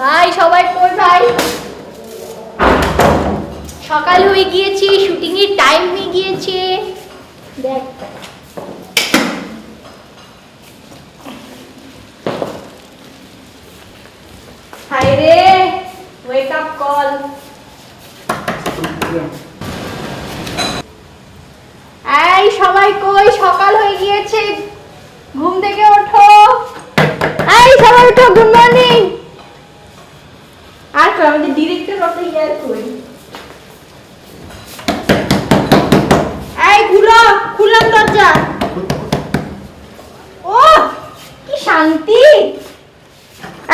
ভাই, সবাই কই ভাই। সকাল হয়ে গিয়েছে শুটিং এর টাইম হয়ে গিয়েছে। দেখ। হায় রে ওয়েক আপ কল এই, সবাই কই? সকাল হয়ে গিয়েছে। ঘুম থেকে ওঠো। এই, সবাই ওঠো গুড মর্নিং আর আমাদের ডিরেক্টর অফ দ্য ইয়ার কই? এই, খুলো খুললাম দরজা। ও কি শান্তি।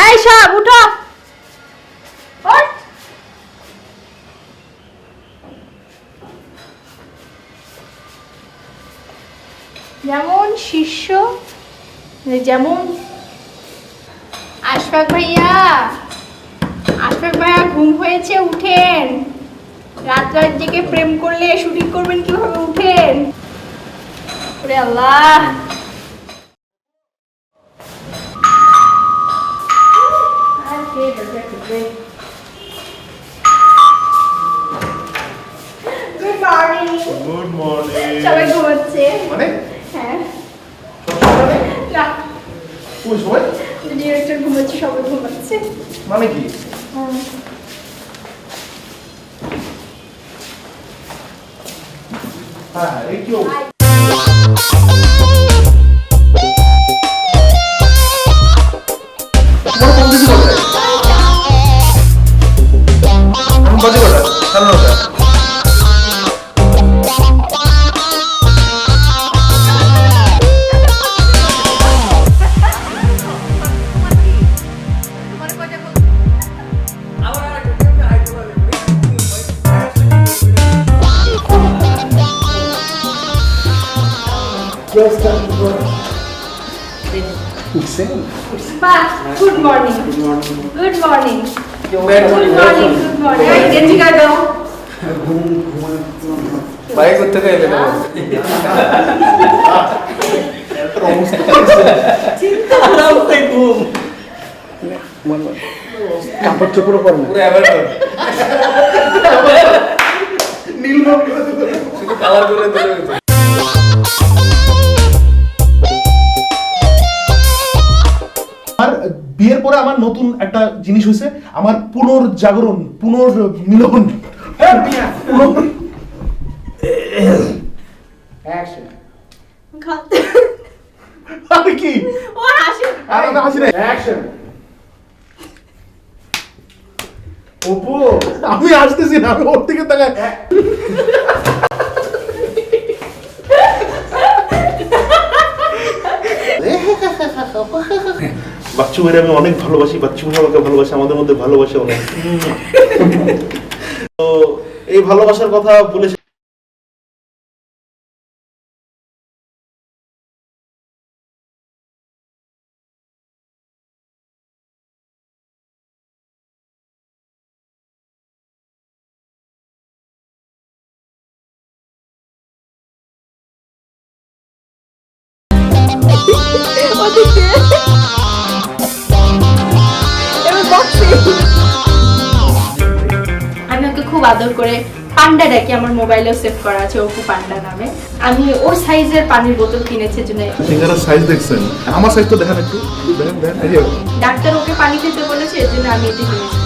এই, সব, উঠো। যেমন শিষ্য যেমন আশফাক ভাইয়া। আশফাক ভাইয়া ঘুম হয়েছে উঠেন। রাত রাত জেগে প্রেম করলে শুটিং করবেন কীভাবে? উঠেন। ওরে আল্লাহ. গুড মর্নিং সবাই ঘুমাচ্ছে। মানে? হ্যাঁ। না। ডিরেক্টর ঘুমাচ্ছে সবাই ঘুমাচ্ছে। মানে কি? হ্যাঁ এই কি অবস্থা? তোমার কোন দিকে কোথায়? এখন বাজে কটা? সাড়ে নটা। বাহ good morning good morning good morning good morning এই গেঞ্জি গায়ে দাও বাইক করতে গেলে না কাপড় চোপড়ও পরে না পুরো অ্যাভয়েড কর নীল রং করে দিতে হবে। শুধু কালার করে আমার নতুন একটা জিনিস হয়েছে আমার পুনর্জাগরণ পুনর্মিলন। আরে কি? হাসি। নাই। আমি আসতেছি না আমি ওর দিকে তাকাই। বাচ্চু আমি অনেক ভালোবাসি বাচ্চু ভাই আমাকে ভালোবাসে আমাদের মধ্যে ভালোবাসে অনেক তো এই ভালোবাসার কথা বলে আদর করে পান্ডা ডাকি আমার মোবাইলেও সেভ করা আছে অপু পান্ডা নামে। আমি ওর সাইজের পানির বোতল কিনেছি জন্য সিঙ্গারার সাইজ দেখছেন? আমার সাইজ তো দেখেন একটু। ডাক্তার ওকে পানি খেতে বলেছে এর জন্য আমি এটা কিনেছি।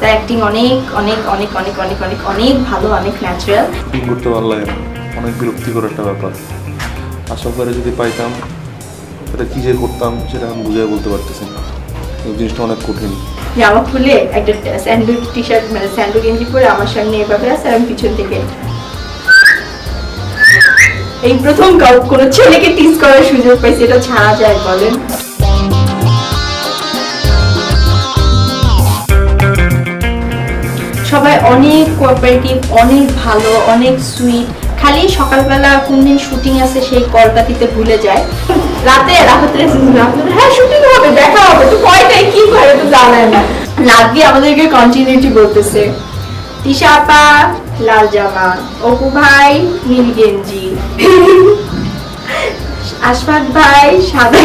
তার অ্যাক্টিং অনেক অনেক অনেক অনেক অনেক অনেক অনেক ভালো অনেক ন্যাচারাল করতে ভালো লাগে অনেক বিরক্তিকর একটা ব্যাপার। আশা করে যদি পাইতাম এটা কী যে করতাম সেটা আমি বুঝে বলতে পারতেছি না। এই জিনিসটা অনেক কঠিন। জামা খুলে একটা টি শার্ট মানে গেঞ্জি পরে আমার সামনে এভাবে আর আমি পিছন থেকে। এই প্রথম কোনো ছেলেকে টিজ করার সুযোগ পাইছি, এটা ছাড়া যায়, বলেন। সবাই অনেক কোঅপারেটিভ অনেক ভালো, অনেক সুইট খালি সকালবেলা কোন দিন শুটিং আছে সেই কলটা দিতে ভুলে যায়। রাতে রাত্রে, হ্যাঁ শুটিং হবে দেখা হবে। তো কয়টায় কি করে? তো জানায় না। দিয়ে আমাদেরকে কন্টিনিউটি বলতেছে। তিশা লাল জামা। অপু ভাই নীল গেঞ্জি। আশফাক ভাই সাদা